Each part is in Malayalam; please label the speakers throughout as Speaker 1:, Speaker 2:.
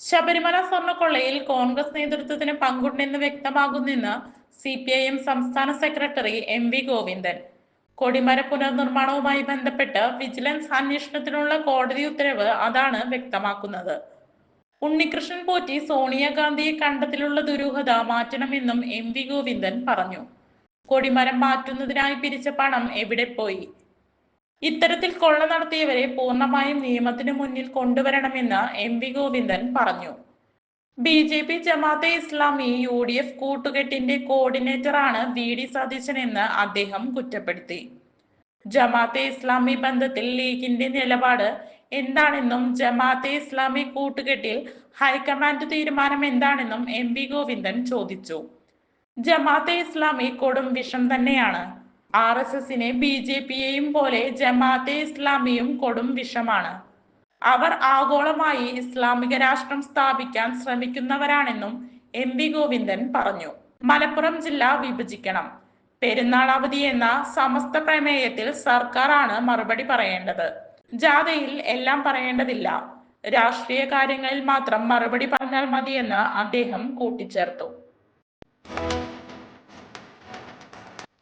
Speaker 1: ശബരിമല സ്വർണക്കൊള്ളയിൽ കോൺഗ്രസ് നേതൃത്വത്തിന് പങ്കുണ്ടെന്ന് വ്യക്തമാകുന്നെന്ന് സി പി ഐ എം സംസ്ഥാന സെക്രട്ടറി എം വി ഗോവിന്ദൻ. കൊടിമര പുനർനിർമ്മാണവുമായി ബന്ധപ്പെട്ട് വിജിലൻസ് അന്വേഷണത്തിനുള്ള കോടതി ഉത്തരവ് അതാണ് വ്യക്തമാക്കുന്നത്. ഉണ്ണികൃഷ്ണൻ പോറ്റി സോണിയാഗാന്ധിയെ കണ്ടത്തിലുള്ള ദുരൂഹത മാറ്റണമെന്നും എം വി ഗോവിന്ദൻ പറഞ്ഞു. കൊടിമരം മാറ്റുന്നതിനായി പിരിച്ച പണം എവിടെ പോയി? ഇത്തരത്തിൽ കൊള്ള നടത്തിയവരെ പൂർണമായും നിയമത്തിന് മുന്നിൽ കൊണ്ടുവരണമെന്ന് എം വി ഗോവിന്ദൻ പറഞ്ഞു. B J P Jamaat-e Islami U D F കൂട്ടുകെട്ടിന്റെ കോർഡിനേറ്ററാണ് വി ഡി സതീശൻ എന്ന് അദ്ദേഹം കുറ്റപ്പെടുത്തി. ജമാഅത്തെ ഇസ്ലാമി ബന്ധത്തിൽ ലീഗിന്റെ നിലപാട് എന്താണെന്നും ജമാഅത്തെ ഇസ്ലാമി കൂട്ടുകെട്ടിൽ ഹൈക്കമാൻഡ് തീരുമാനം എന്താണെന്നും എം വി ഗോവിന്ദൻ ചോദിച്ചു. ജമാഅത്തെ ഇസ്ലാമി കൊടും വിഷം തന്നെയാണ്. ആർ എസ് എസിനെ ബി ജെ പിയെയും പോലെ ജമാഅത്തെ ഇസ്ലാമിയും കൊടും വിഷമാണ്. അവർ ആഗോളമായി ഇസ്ലാമിക രാഷ്ട്രം സ്ഥാപിക്കാൻ ശ്രമിക്കുന്നവരാണെന്നും എം വി ഗോവിന്ദൻ പറഞ്ഞു. മലപ്പുറം ജില്ല വിഭജിക്കണം. പെരുന്നാൾ അവധി എന്ന സമസ്ത പ്രമേയത്തിൽ സർക്കാരാണ് മറുപടി പറയേണ്ടത്. ജാഥയിൽ എല്ലാം പറയേണ്ടതില്ല. രാഷ്ട്രീയ കാര്യങ്ങളിൽ മാത്രം മറുപടി പറഞ്ഞാൽ മതിയെന്ന് അദ്ദേഹം കൂട്ടിച്ചേർത്തു.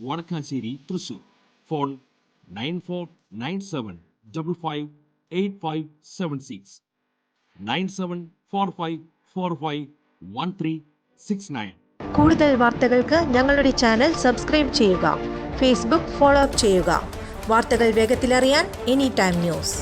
Speaker 2: Vadakkassery Thrissur. Phone nine four nine seven double five eight five seven six. Nine seven four five four five one three six nine.
Speaker 3: കൂടുതൽ വാർത്തകൾക്ക് ഞങ്ങളുടെ ചാനൽ സബ്സ്ക്രൈബ് ചെയ്യുക. ഫേസ്ബുക്ക് ഫോളോ അപ്പ് ചെയ്യുക. വാർത്തകൾ വേഗത്തിലറിയാൻ എനി ടൈം ന്യൂസ്.